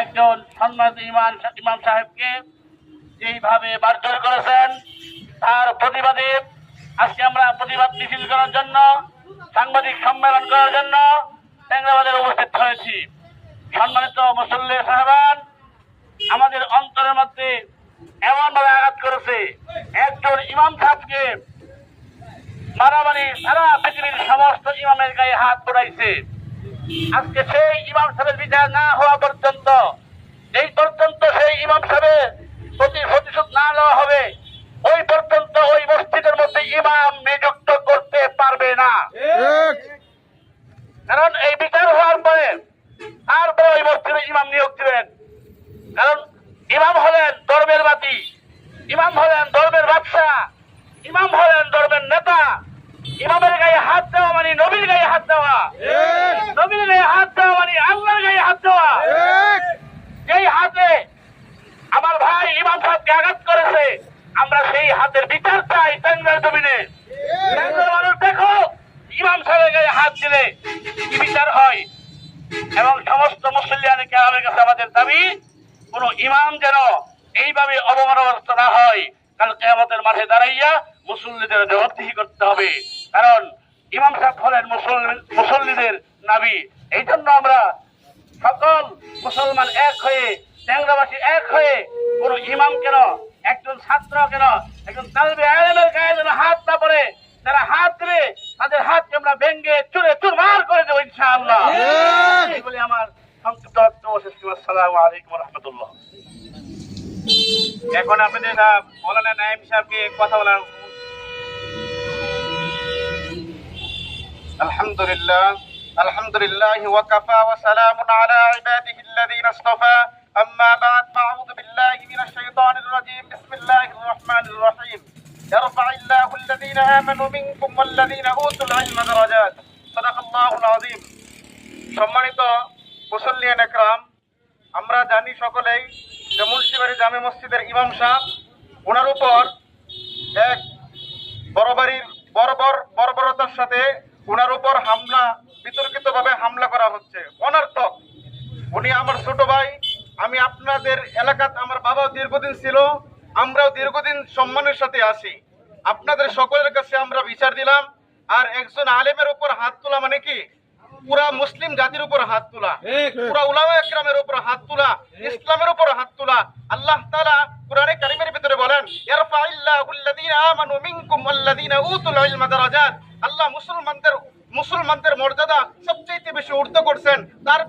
একজন সম্মানিত ইমাম ইমাম সাহেবকে যেইভাবে মারধর করেছেন, তার প্রতিবাদে আজকে আমরা প্রতিবাদ মিছিল করার জন্য, সাংবাদিক সম্মেলন করার জন্য ট্যাংরাবাদে উপস্থিত হয়েছি। সম্মানিত মুসল্লি সাহেবান, আমাদের অন্তরের মধ্যে এমনভাবে আঘাত করেছে, একজন ইমাম সাহেবকে মারামারি সারা পৃথিবীর সমস্ত ইমামের গায়ে হাত পড়াইছে আজকে সেই ইমাম সাহেবের বিচার না হওয়া পর্যন্ত এই পর্যন্ত সেই ইমাম সাহেবের প্রতি প্রতিশোধ না নেওয়া হবে ওই পর্যন্ত ওই মসজিদের মধ্যে ইমাম নিযুক্ত করতে পারবে না। কারণ এই বিচার হওয়ার পরে তারপরে ওই মসজিদে ইমাম নিয়োগ দিবেন। কারণ ইমাম হলেন ধর্মের বাতি ইমাম হলেন ধর্মের বাদশা ইমাম হলেন ধর্মের নেতা ইমামের গায়ে হাত দেওয়া মানে নবীর গায়ে হাত দেওয়া নবীর গায়ে হাত দেওয়া মানে আল্লাহর গায়ে হাত দেওয়া যেই হাতে আমার ভাই ইমাম সাহেবকে আঘাত করেছে সেই হাতের বিচার চাই টাঙ্গার জমিনে। মানুষ দেখো, ইমাম সাহেবের গায়ে হাত দিলে কি বিচার হয়। এবং সমস্ত মুসলিয়ান কেরামের কাছে আমাদের দাবি, কোন ইমাম যেন এইভাবে অবমানবস্ত না হয়, কাল কেয়ামতের মাঠে দাঁড়াইয়া মুসল্লিদের জবাবদিহি করতে হবে। কারণ ইমাম সাহেব হলেন মুসল্লিদের নাবি। এই জন্য আমরা সকল মুসলমান এক হয়ে ট্যাংরাবাসী এক হয়ে কোন ইমাম কেন একজন ছাত্র কেন? একজন তালবে আলমের গায়ে যেন হাত না পড়ে যারা হাত দেবে তাদের হাতকে আমরা ভেঙ্গে চুরে চুরমার করে দেবো ইনশাআল্লাহ? এই বলে আমার সংক্ষিপ্ত বক্তব্য শেষ করছি। আসসালামু আলাইকুম রহমতুল্লাহ। এখন আপনাদের মৌলানা নাইম সাহেবকে কথা বলার আলহামদুলিল্লাহ আলহামদুলিল্লাহ ওয়াকাফা ওয়া সালামুন আলা ইবাদিহি আল্লাযীনা ইসতাফা। আম্মা বা'দ ফাআউযু বিল্লাহি মিনাশ শাইতানির الذين آمنوا منكم والذين أوتوا العلم درجات صدق الله العظيم সম্মানিত মুসল্লিয়ান একরাম আমরা জানি সকলেই যে মুন্সিবাড়ি জামে মসজিদের ইমাম সাহেব ওনার উপর এক বড়বাড়ির বর্বর বর্বরতার সাথে ওনার উপর হামলা বিতর্কিতভাবে হামলা করা হচ্ছে অনর্থক উনি আমার ছোট ভাই আমি আপনাদের এলাকাতে আমার বাবাও দীর্ঘদিন ছিল আমরাও দীর্ঘদিন সম্মানের সাথে আছি আপনাদের সকলের কাছে আমরা বিচার দিলাম। আর একজন আলেমের উপর হাত তোলা মানে কি? পুরা মুসলিম জাতির উপর হাত তোলা। পুরা উলামা একরামের উপর হাত তোলা। ইসলামের উপর হাত তোলা। আল্লাহ তাআলা কোরআনে কারিমের ভিতরে বলেন ইয়ারফাইল্লাহু আল্লাযীনা আমানু মিনকুম ওয়াল্লাযীনা উতুল ইলমা দারাজাত। আল্লাহ মুসলমানদের মুসলমানদের মর্যাদা সবচেয়ে বেশি ঊর্ধ্ব করছেন। তার